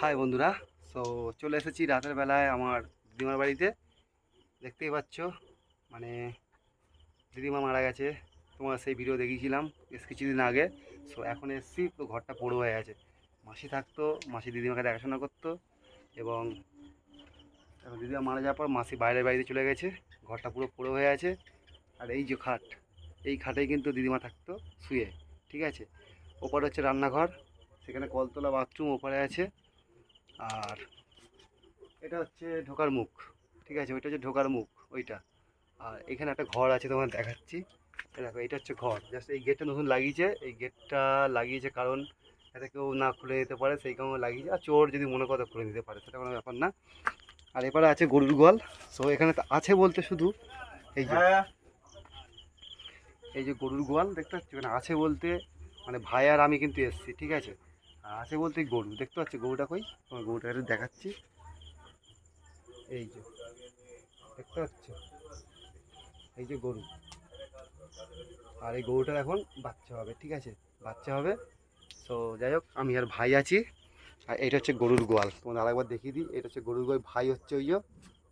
High বন্ধুরা। So চলে এসেছি রাতের বেলায় আমার দিদিমার বাড়িতে। দেখতেই পাচ্ছ মানে দিদিমা মারা গেছে। তোমার সেই ভিডিও দেখিয়েছিলাম বেশ কিছুদিন আগে। সো এখন এসেছি তো ঘরটা পোড়ো হয়ে আছে মাসি থাকতো, মাসি দিদিমাকে দেখাশোনা করতো এবং দিদিমা মারা যাওয়ার পর মাসি বাইরের বাড়িতে চলে গেছে। ঘরটা পুরো পোড়ো হয়ে আছে। আর এই যে খাট, এই খাটেই কিন্তু দিদিমা থাকতো, শুয়ে, ঠিক আছে? ওপরে হচ্ছে রান্নাঘর, সেখানে কলতলা বাথরুম ওপারে আছে। আর এটা হচ্ছে ঢোকার মুখ ঠিক আছে? ওইটা হচ্ছে ঢোকার মুখ ওইটা। আর এখানে একটা ঘর আছে তোমার দেখাচ্ছি। দেখো এটা হচ্ছে ঘর। জাস্ট এই গেটটা নতুন লাগিয়েছে। এই গেটটা লাগিয়েছে কারণ যাতে কেউ না খুলে দিতে পারে সেই কারণে লাগিয়েছে। আর চোর যদি মনে করে খুলে দিতে পারে সেটা কোনো ব্যাপার না। আর এবারে আছে গরুর গোয়াল। সো এখানে তো আছে বলতে শুধু এই যে এই যে গরুর গোয়াল দেখতে পাচ্ছি? মানে আছে বলতে মানে ভাই আর আমি কিন্তু এসেছি ঠিক আছে? আছে বলতে গরু, দেখতে পাচ্ছি গরুটা কই? তোমার গরুটা একটু দেখাচ্ছি। এই যে, দেখতে পাচ্ছ? এই যে গরু। আর এই গরুটার এখন বাচ্চা হবে, ঠিক আছে? বাচ্চা হবে। তো যাই হোক, আমি আর ভাই আছি। আর এটা হচ্ছে গরুর গোয়াল। তোমাদের আরেকবার দেখিয়ে দিই। এটা হচ্ছে গরুর গোয়াল। ভাই হচ্ছে ওই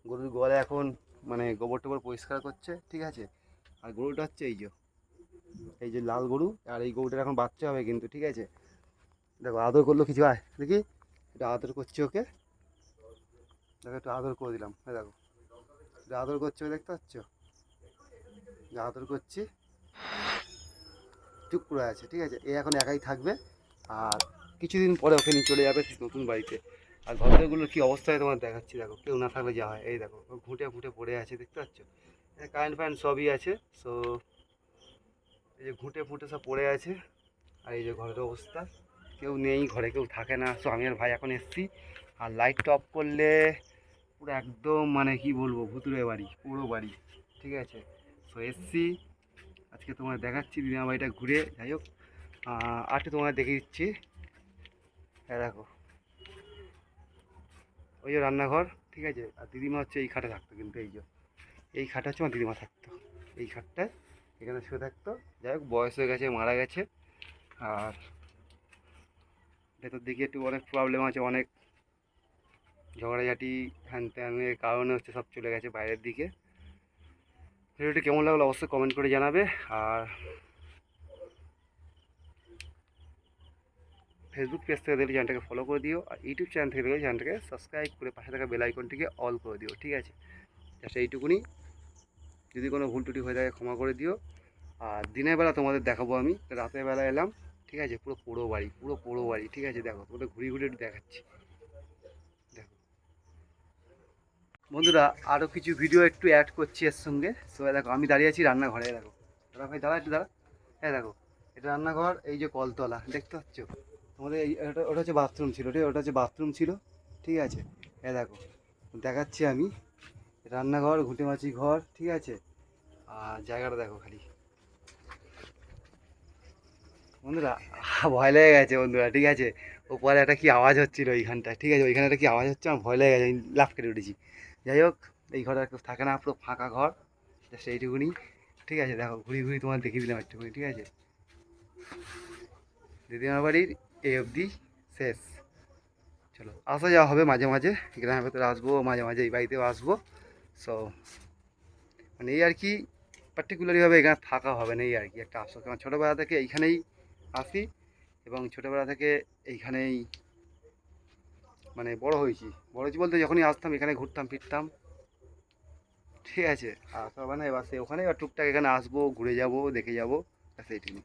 গরুর গোয়ালে এখন মানে গোবর টোবর পরিষ্কার করছে, ঠিক আছে? আর গরুটা হচ্ছে এই যে এই যে লাল গরু। আর এই গরুটার এখন বাচ্চা হবে কিন্তু, ঠিক আছে? দেখো, আদর করল কিছু, আয়, দেখি? এটা আদর করছি ওকে। দেখো, একটু আদর করে দিলাম, এই দেখো। এটা আদর করছে দেখতে পাচ্ছ? আদর করছি, চুপ করে আছে, ঠিক আছে? এ এখন একাই থাকবে, আর কিছুদিন পরে ওকে নিয়ে চলে যাবে নতুন বাড়িতে। আর ঘরগুলোর কী অবস্থায় তোমার দেখাচ্ছি, দেখো। কেউ না থাকলে যা হয়, এই দেখো ঘুঁটে ঘুঁটে পড়ে আছে, দেখতে পাচ্ছ? কারেন্ট ফ্যান সবই আছে সো এই যে ঘুঁটে ফুটে সব পড়ে আছে, আর এই যে ঘরের অবস্থা। কেউ নেই, ঘরে কেউ থাকে না। সো আমি আর ভাই এখন এসছি। আর লাইটটা অফ করলে পুরো একদম মানে কি বলব ভুতুরে বাড়ি, পুরো বাড়ি, ঠিক আছে? সো এসছি। আজকে তোমার দেখাচ্ছি, দিদিমা বাড়িটা ঘুরে। যাই হোক আর তোমার দেখে দিচ্ছি। হ্যাঁ দেখো। ওই যে রান্নাঘর, ঠিক আছে? আর দিদিমা হচ্ছে এই খাটে থাকতো কিন্তু, এই যে। এই খাটে হচ্ছে আমার দিদিমা থাকতো। এই খাটটায় এখানে শুয়ে থাকতো। যাই হোক, বয়স হয়ে গেছে, মারা গেছে। আর ভেতর দিকে একটু অনেক প্রবলেম আছে, অনেক ঝগড়াঝাটি হ্যান ত্যানের কারণে হচ্ছে সব চলে গেছে বাইরের দিকে। ভিডিওটি কেমন লাগল অবশ্যই কমেন্ট করে জানাবে। আর ফেসবুক পেজ থেকে দেখলে চ্যানেলটাকে ফলো করে দিও। আর ইউটিউব চ্যানেল থেকে দেখলে চ্যানেলটাকে সাবস্ক্রাইব করে পাশে থাকা বেল আইকনটিকে অল করে দিও, ঠিক আছে? জাস্ট এইটুকুনি। যদি কোনো ভুল টুটি হয়ে থাকে ক্ষমা করে দিও। আর দিনের বেলা তোমাদের দেখাবো আমি। রাতের বেলা এলাম। ঠিক আছে? পুরো পোড়ো বাড়ি, পুরো পোড়ো বাড়ি, ঠিক আছে? দেখো, তোমাদের ঘুরিয়ে ঘুরিয়ে একটু দেখাচ্ছি। দেখো। বন্ধুরা আরও কিছু ভিডিও একটু অ্যাড করছি এর সঙ্গে। সো দেখো, আমি দাঁড়িয়ে আছি রান্নাঘরে দেখো। দাদা ভাই দাঁড়া একটু দাঁড়া। হ্যাঁ দেখো, এটা রান্নাঘর, এই যে কলতলা, দেখতে পাচ্ছ? তোমাদের এই ওটা ওটা হচ্ছে বাথরুম ছিল, ঠিক ওটা হচ্ছে বাথরুম ছিল, ঠিক আছে? হ্যাঁ দেখো, দেখাচ্ছি আমি। রান্নাঘর, ঘুঁটে মাছি ঘর, ঠিক আছে? আর জায়গাটা দেখো খালি। বন্ধুরা ভয় লেগে গেছে বন্ধুরা, ঠিক আছে? ওপরে একটা কি আওয়াজ হচ্ছিল ওইখানটায় ঠিক আছে? ওইখানে একটা কি আওয়াজ হচ্ছে, আমার ভয় লেগে গেছে, আমি লাফ কেটে উঠেছি। যাই হোক, এই ঘরে কেউ থাকে না, পুরো ফাঁকা ঘর জাস্ট এইটুকুনি ঠিক আছে? দেখো ঘুরি ঘুরি তোমার দেখিয়ে দিলাম একটুকুনি ঠিক আছে? দিদিমার বাড়ির এই অবধি শেষ। চলো, আসা যাওয়া হবে মাঝে মাঝে, গ্রামের ভেতরে আসব, মাঝে মাঝে এই বাড়িতেও আসব। সো মানে এই আর কি পার্টিকুলারভাবে এখানে থাকা হবে না, এই আর কি, একটা আসল কারণ ছোটোবেলা থেকে এইখানেই আসি এবং ছোটোবেলা থেকে এইখানেই মানে বড় হয়েছি। বড় হয়েছি বলতে যখনই আসতাম, এখানে ঘুরতাম, ফিরতাম। ঠিক আছে আর সব মানে এবার সে ওখানে এবার টুকটাক এখানে আসব, ঘুরে যাব, দেখে যাব। সেইটুকু